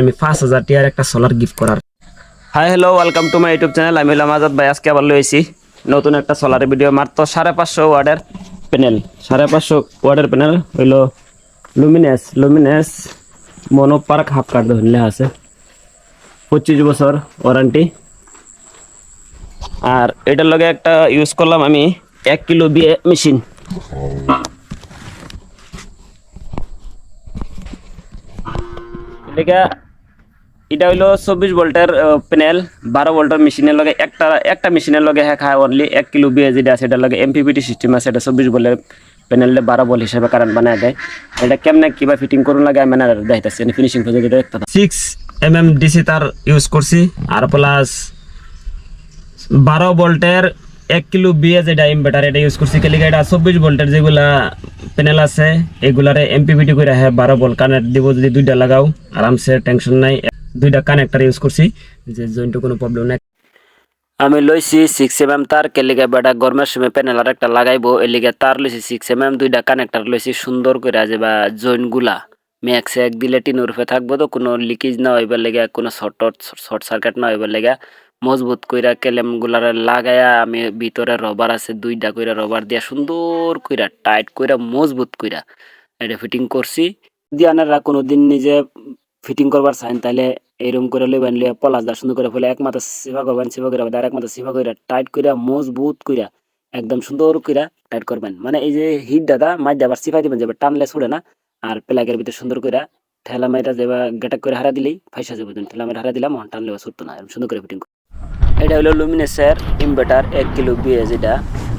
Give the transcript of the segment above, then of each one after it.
আমি পাঁচ হাজার টিয়ার একটা সোলার গিফট করার। Hi hello welcome to my YouTube channel আমি হলাম আজাদ ভাই, আজকে আবার লয়েছি নতুন একটা সোলার ভিডিও মাত্র সাড়ে পাঁচশো ওয়ার্ডের প্যানেল সাড়ে পাঁচশো ওয়ার্ডের প্যানেল হইল Luminous Luminous mono perc half cut ধরলে আছে। পঁচিশ বছর ওয়ারেন্টি আর এটার লগে একটা ইউজ করলাম আমি এক কিলো বিয়ে মেশিন এদিকে এটা হইল চব্বিশ ভোল্টের প্যানেল বারো ভোল্টের মেশিনের লগে একটা একটা মেশিনের লগে হ্যাঁ খায় অনলি এক কিলো বিয়ে যেটা আছে, এটার লগে এমপিপিটি সিস্টেম আছে, এটা চব্বিশ ভোল্টের প্যানেলে বারো ভোল্ট হিসাবে কারেন্ট বানায় দেয়। এটা কেমনে, কিবা ফিটিং করুন লাগে, আমি মানে দেখাইতেছি ফিনিশিং পর্যন্ত দেখতে সিক্স এম এম ডিসি তার ইউজ করছি, আর প্লাস বারো ভোল্টের এক কিলো বিয়ে যেটা ইনভার্টার এটা ইউজ করছি, কেলিকে এটা চব্বিশ ভোল্টের যেগুলা প্যানেল আছে, এগুলারে এমপিপিটি করে হ্যাঁ বারো ভোল্ট কানেক্ট দিব যদি দুইটা লাগাও, আরামসে টেনশন নাই। দুইটা কানেক্টার ইউজ করছি, যে জয়েন্টে কোনো প্রবলেম নাই। আমি লইছি সিক্স এম এম তার কেলিকে বেটা গরমের সময় প্যানেল আর একটা লাগাইবো এলিগে তার লইছি সিক্স এম এম দুইটা কানেক্টার লইছি সুন্দর করে যে বা জয়েন্টগুলা ম্যাক্স এক দিলে টিন উরফে থাকব তো, কোনো লিকেজ না হইবার লেগে, কোনো শর্ট শর্ট সার্কিট না হইবার লেগে। মজবুত কইরা কেলেম গুলারে লাগায়া আমি ভিতরে রবার আছে, দুইটা কইরা রবার দিয়া সুন্দর কইরা টাইট কইরা, মজবুত কইরা। এটা ফিটিং করছি। দিয়ে আনারা কোনো দিন নিজে ফিটিং করবার চাইন তাহলে এরকম করে লইবেন লিয়ে পলাশ দা সুন্দর করে ফেলে এক মাথা সিফা করবেন, সিফা করে আর এক মাথা সিফা কইরা টাইট কইরা, মজবুত কইরা, একদম সুন্দর কইরা টাইট করবেন। মানে এই যে হিট দাদা মাঝে আবার সিফাই দিবেন যাবে টানলে ছুড়ে না, আর প্লাগের ভিতরে সুন্দর কইরা ঠেলা মাইরা যাবা গেটাক করে হারা দিলেই ফাইসা যাবে ঠেলা মাইরা হারা দিলাম হন টানলে ছুটতো না, এরকম সুন্দর করে ফিটিং এটা হলো লুমিনেসের ইনভার্টার এক কিলো বিয়ে যেটা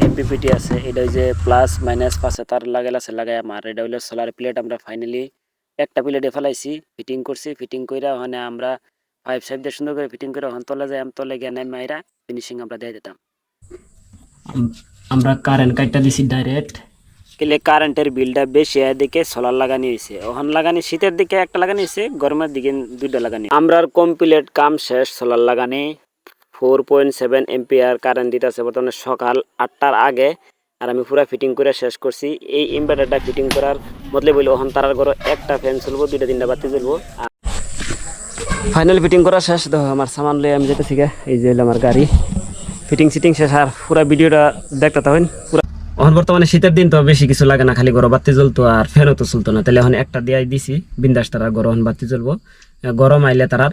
এমপিপিটি আছে। এটা যে প্লাস মাইনাস পাশে তার লাগাল আছে লাগাই আমার এটা হলো সোলার প্লেট আমরা ফাইনালি একটা প্লেটে ফেলাইছি ফিটিং করছি ফিটিং কইরা ওখানে আমরা পাইপ সাইপ দিয়ে সুন্দর করে ফিটিং করে ওখান তলে যাই আমি তলে গিয়ে নাই মাইরা ফিনিশিং আমরা দিয়ে দিতাম। আমরা কারেন্ট কাটটা দিছি ডাইরেক্ট কেলে কারেন্টের বিলটা বেশি এদিকে সোলার লাগানি হয়েছে ওখান লাগানি শীতের দিকে একটা লাগানি হয়েছে গরমের দিকে দুইটা লাগানি আমরার কমপ্লিট কাম শেষ সোলার লাগানি। Four point seven ampere current দিতেছে বর্তমানে সকাল আটটার আগে। আর আমি পুরো ফিটিং করে শেষ করছি। এই ইনভার্টারটা ফিটিং করার মতলে বলি ওখান তারার ঘরে একটা ফ্যান চলবো, দুইটা তিনটা বাতি জ্বলবো। ফাইনাল ফিটিং করা শেষ। দেখো, আমার সামান লয়ে আমি যেতেছি এই যে আমার গাড়ি। ফিটিং সিটিং শেষ। আর পুরো ভিডিওটা দেখতে তখন পুরো এখন বর্তমানে শীতের দিন, তো বেশি কিছু লাগে না, খালি গরম বাতি জ্বলতো আর ফ্যানও তো চলতো না। তাহলে এখন একটা দিয়ে দিছি, বিন্দাস তারা গরম বাতি জ্বলবো। গরম আইলে তারার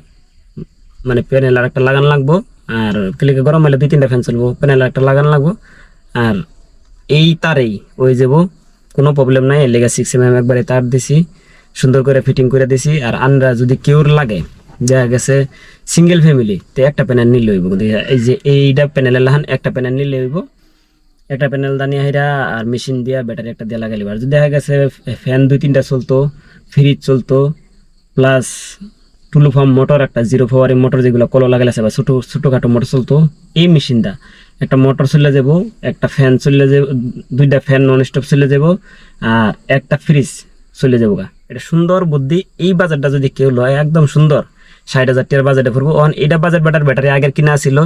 মানে প্যানেল আর একটা লাগান লাগবো। আর ক্লিকে গরম আইলে দুই তিনটা ফ্যান চলবো প্যানেল আর একটা লাগান লাগবো। আর এই তারেই, ওই যাব কোনো প্রবলেম নাই লেগে সিক্স এম এম একবারে তার দিছি, সুন্দর করে ফিটিং করে দিছি, আর আনরা যদি কেউর লাগে, দেখা গেছে সিঙ্গেল ফ্যামিলি তো একটা প্যানেল নিলে হইব এই যে এইটা প্যানেলের লাহান, একটা প্যানেল নিলে হইব, একটা প্যানেল দানিয়ে হাইরা আর মেশিন দিয়া ব্যাটারি একটা দিয়ে লাগাইলি আর যদি দেখা গেছে ফ্যান দুই তিনটা চলতো ফ্রিজ চলতো প্লাস টুলু ফার্ম মোটর, একটা জিরো পাওয়ারের মোটর যেগুলো কলো লাগালে আছে, বা ছোটো, ছোটোখাটো মোটর চলতো, এই মেশিনটা। একটা মোটর চলে যাব, একটা ফ্যান চলে যাব, দুইটা ফ্যান নন স্টপ চলে যাব, আর একটা ফ্রিজ চলে যাব গা। এটা সুন্দর বুদ্ধি, এই বাজারটা যদি কেউ লয়, একদম সুন্দর। ষাট হাজার টাকার বাজেটে পড়ব অন, এটা বাজার ব্যাটার ব্যাটারি আগের কিনা ছিল,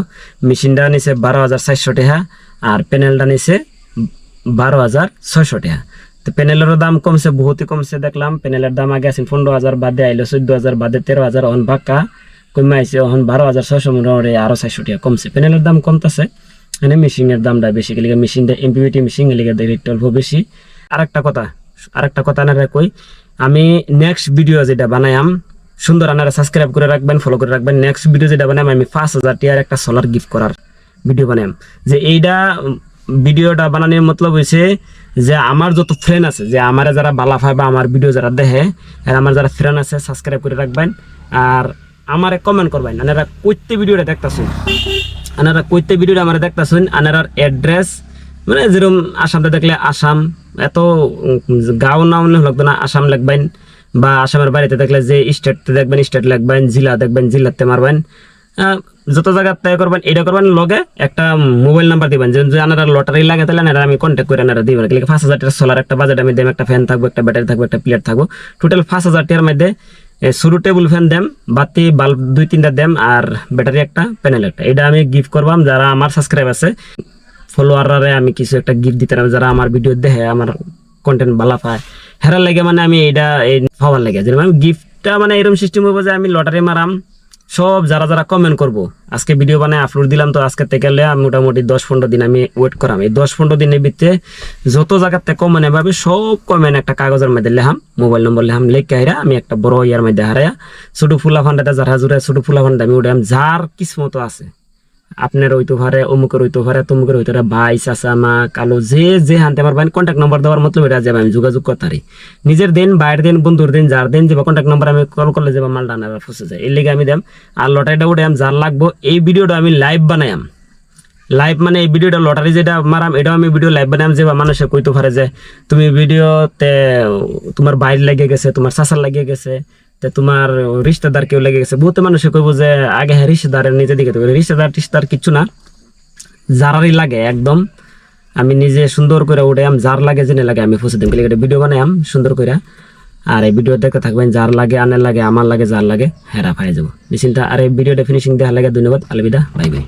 মেশিনটা নিছে বারো হাজার চারশো টাকা, আর প্যানেলটা নিছে বারো হাজার ছয়শো টাকা। তো প্যানেলেরও দাম কমছে, বহুতই কমছে, দেখলাম। প্যানেলের দাম আগে আছে পনেরো হাজার, বাদে আইলো চোদ্দ হাজার, বাদে তেরো হাজার অন ভাক্কা কমে আইছে অন বারো হাজার ছয়শো, মোটামুটি আরও চারশো টাকা কমছে। প্যানেলের দাম কমতেছে। মানে মেশিনের দামটা বেশি, গেলে মেশিনটা এমপিবিটি মেশিন গেলে রেটটা অল্প বেশি। আর একটা কথা আর একটা কথা না কই, আমি নেক্সট ভিডিও যেটা বানাইম সুন্দর আনারা সাবস্ক্রাইব করে রাখবেন ফলো করে রাখবেন। নেক্সট ভিডিও যেটা বানাইম আমি পাঁচ হাজার টিয়ার একটা সোলার গিফট করার ভিডিও বানাইম যে এইটা ভিডিওটা বানানোর মতলব হয়েছে যে আমার যত ফ্রেন্ড আছে, যে আমার যারা বালা পায় বা আমার ভিডিও যারা দেখে, আর আমার যারা ফ্রেন্ড আছে সাবস্ক্রাইব করে রাখবেন। আর আমারে কমেন্ট করবেন, আনারা কইতে ভিডিওটা দেখতেছেন? আনারা কইতে ভিডিওটা আমার দেখতেছেন? আনারার অ্যাড্রেস মানে যেরকম আসামটা দেখলে আসাম, এত গাঁও নাও লাগতো না, আসাম লিখবেন বা আসামের বাড়িতে দেখলে যে স্টেট দেখবেন স্টেট লিখবেন জেলা দেখবেন, জেলাতে মারবেন। যত জায়গা তৈরি করবেন, এটা করবেন লগে একটা মোবাইল নাম্বার দিবেন। যে আনারা লটারি লাগে তাহলে আনারা আমি কন্ট্যাক্ট করে আনারা দিবেন। কিন্তু পাঁচ হাজার টাকার সোলার একটা বাজেট আমি দেম একটা ফ্যান থাকব, একটা ব্যাটারি থাকব, একটা প্লেট থাকব। টোটাল পাঁচ হাজার টাকার মধ্যে শুরু টেবিল ফ্যান দেম, বাতি বাল্ব দুই তিনটা দেম, আর ব্যাটারি একটা প্যানেল একটা। এটা আমি গিফট করবাম যারা আমার সাবস্ক্রাইব আছে ফলোয়াররা আমি কিছু একটা গিফট দিতে পারব। যারা আমার ভিডিও দেখে, আমার কন্টেন্ট ভালো পায়, হেরার লাগে মানে আমি এটা এই পাওয়ার লাগে। যেরকম আমি গিফট এটা মানে এরকম সিস্টেম হবে যে আমি লটারি মারাম সব যারা যারা কমেন্ট করব। আজকে ভিডিও বানায় আপলোড দিলাম তো আজকে থেকে মোটামুটি দশ পনেরো দিন আমি ওয়েট করাম। এই দশ পনেরো দিনের ভিতরে যত জায়গার থেকে কমেন্ট পাবে, সব কমেন্ট একটা কাগজের মধ্যে লেহাম মোবাইল নম্বর লেহাম লেখে হাইরা আমি একটা বড় ইয়ার মধ্যে হারাইয়া ছোটো ফুলা ফান্ডাটা যারা জুড়ে ছোটো ফুলা ফান্ডা আমি উঠাম যার কিসমত আছে। আপনার হইতে পারে অমুকের হইতে পারে তমুকের হইতে পারে ভাই, চাচা, মা, কালো, যে যে হানতে পারবেন কন্ট্যাক্ট নাম্বার দেওয়ার মতলব এটা যাবে, আমি যোগাযোগ করতে পারি। নিজের দিন বাইরের দিন, বন্ধুর দিন, যার দিন যাবে কন্ট্যাক্ট নাম্বার আমি কল করলে যাবে, মালটা আনার ফসে যায় এর লেগে আমি দেম, আর লটারিটা উঠে যার লাগবো, এই ভিডিওটা আমি লাইভ বানাইম লাইভ মানে এই ভিডিওটা লটারি যেটা মারাম, এটাও আমি ভিডিও লাইভ বানাম যে মানুষে কইতে পারে যে, তুমি ভিডিওতে তোমার বাইর লেগে গেছে, তোমার চাচার লাগিয়ে গেছে তে তোমার রিশতেদার কেউ লেগে গেছে। বহুত মানুষে কইব যে, আগে হ্যাঁ রিশতেদারের নিজে দিকে তো রিশতেদার টিশতেদার কিচ্ছু না। যারারই লাগে, একদম। আমি নিজে সুন্দর করে উঠে আম যার লাগে জেনে লাগে, আমি ফুসে দিম। একটা ভিডিও বানাইম সুন্দর করে আর এই ভিডিও দেখতে থাকবেন, যার লাগে, আনের লাগে, আমার লাগে, যার লাগে, হেরা পাই যাব। নিশ্চিন্তা আর এই ভিডিওটা ফিনিশিং দেওয়ার লাগে, ধন্যবাদ। আলবিদা বাই বাই।